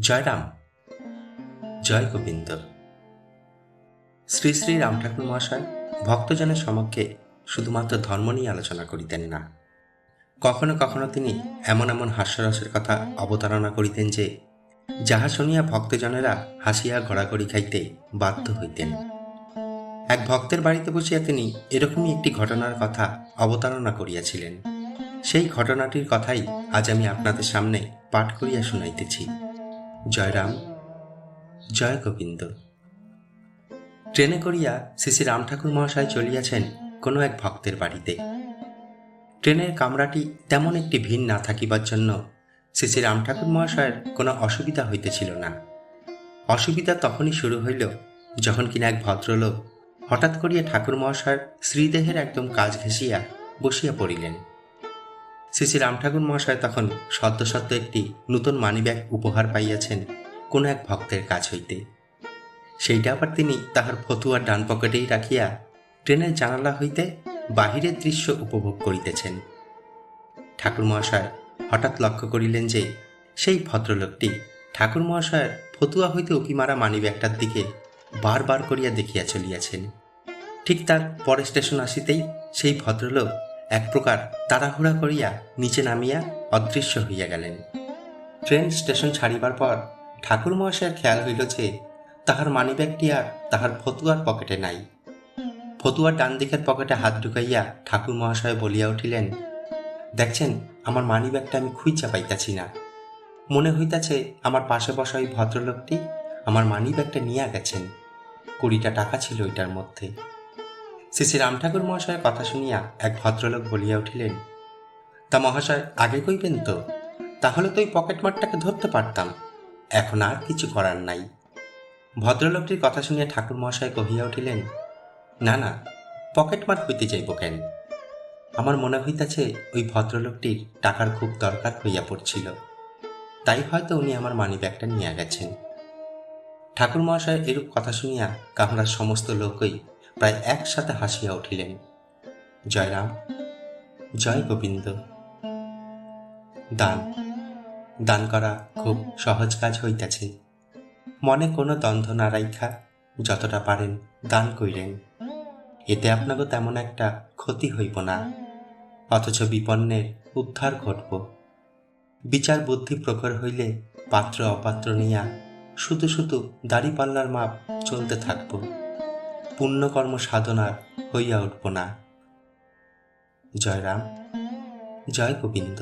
জয়রাম জয় গোবিন্দ। শ্রী শ্রী রাম ঠাকুর মহাশয় ভক্তজনের সমক্ষে শুধুমাত্র ধর্ম নিয়ে আলোচনা করিতেন না। কখনো কখনো তিনি এমন এমন হাস্যরসের কথা অবতারণা করিতেন যে, যাহা শুনিয়া ভক্তজনেরা হাসিয়া গড়াগড়ি খাইতে বাধ্য হইতেন। এক ভক্তের বাড়িতে বসিয়া তিনি এরকমই একটি ঘটনার কথা অবতারণা করিয়াছিলেন। সেই ঘটনাটির কথাই আজ আমি আপনাদের সামনে পাঠ করিয়া শুনাইতেছি। জয়রাম, জয় গোবিন্দ। ট্রেনে করিয়া শ্রী রাম ঠাকুর মহাশয় চলিয়াছেন কোনো এক ভক্তের বাড়িতে। ট্রেনের কামরাটি তেমন একটি ভিড় না থাকিবার জন্য শ্রী রাম ঠাকুর মহাশয়ের কোনো অসুবিধা হইতেছিল না। অসুবিধা তখনই শুরু হইল যখন কিনা এক ভদ্রলোক হঠাৎ করিয়া ঠাকুর মহাশয়ের শ্রীদেহের একদম কাজ ঘেঁষিয়া বসিয়া পড়িলেন। শ্রী শ্রী রাম ঠাকুর মহাশয় তখন সদ্য সদ্য একটি নূতন মানিব্যাগ উপহার পাইয়াছেন কোনো এক ভক্তের কাজ হইতে। সেইটা আবার তিনি তাহার ফতুয়ার ডান পকেটেই রাখিয়া ট্রেনের জানালা হইতে বাহিরের দৃশ্য উপভোগ করিতেছেন। ঠাকুর মহাশয় হঠাৎ লক্ষ্য করিলেন যে সেই ভদ্রলোকটি ঠাকুর মহাশয়ের ফতুয়া হইতে উকি মারা মানিব্যাগটার দিকে বারবার করিয়া দেখিয়া চলিয়াছেন। ঠিক তার পরের স্টেশন আসিতেই সেই ভদ্রলোক এক প্রকার তাড়াহুড়া করিয়া নিচে নামিয়া অদৃশ্য হইয়া গেলেন। ট্রেন স্টেশন ছাড়িবার পর ঠাকুর মহাশয়ের খেয়াল হইল যে তাহার মানিব্যাগটি আর তাহার ফতুয়ার পকেটে নাই। ফতুয়ার ডান দিকের পকেটে হাত ঢুকাইয়া ঠাকুর মহাশয় বলিয়া উঠিলেন, দেখছেন, আমার মানিব্যাগটা আমি খুঁজা পাইতাছি না। মনে হইতাছে আমার পাশে বসা ওই ভদ্রলোকটি আমার মানিব্যাগটা নিয়ে গেছেন। কুড়িটা টাকা ছিল ওইটার মধ্যে। শ্রী শ্রী রাম ঠাকুর মহাশয়ের কথা শুনিয়া এক ভদ্রলোক বলিয়া উঠিলেন, তা মহাশয়, আগে কইবেন তো, তাহলে তো ওই পকেটমারটাকে ধরতে পারতাম, এখন আর কিছু করার নাই। ভদ্রলোকটির কথা শুনিয়া ঠাকুর মহাশয় কহিয়া উঠিলেন, না না পকেটমার হইতে যাইব কেন? আমার মনে হইতাছে ওই ভদ্রলোকটির টাকার খুব দরকার হইয়া পড়ছিল, তাই হয়তো উনি আমার মানিব্যাগটা নিয়ে গেছেন। ঠাকুর মহাশয় এরূপ কথা শুনিয়া কামরার সমস্ত লোকই প্রায় একসাথে হাসিয়া উঠিলেন। জয়রাম, জয় গোবিন্দ। দান দান করা খুব সহজ কাজ হইতেছে। মনে কোনো দ্বন্দ্ব না রাইখা যতটা পারেন দান করিলেন এতে আপনাকে তেমন একটা ক্ষতি হইব না, অথচ বিপন্নের উদ্ধার ঘটব। বিচার বুদ্ধি প্রখর হইলে পাত্র অপাত্র নিয়া শুধু শুধু দাড়িপাল্লার মাপ চলতে থাকব। পুণ্যকর্ম সাধনার হইয়া উঠব না। জয়রাম জয় গোবিন্দ।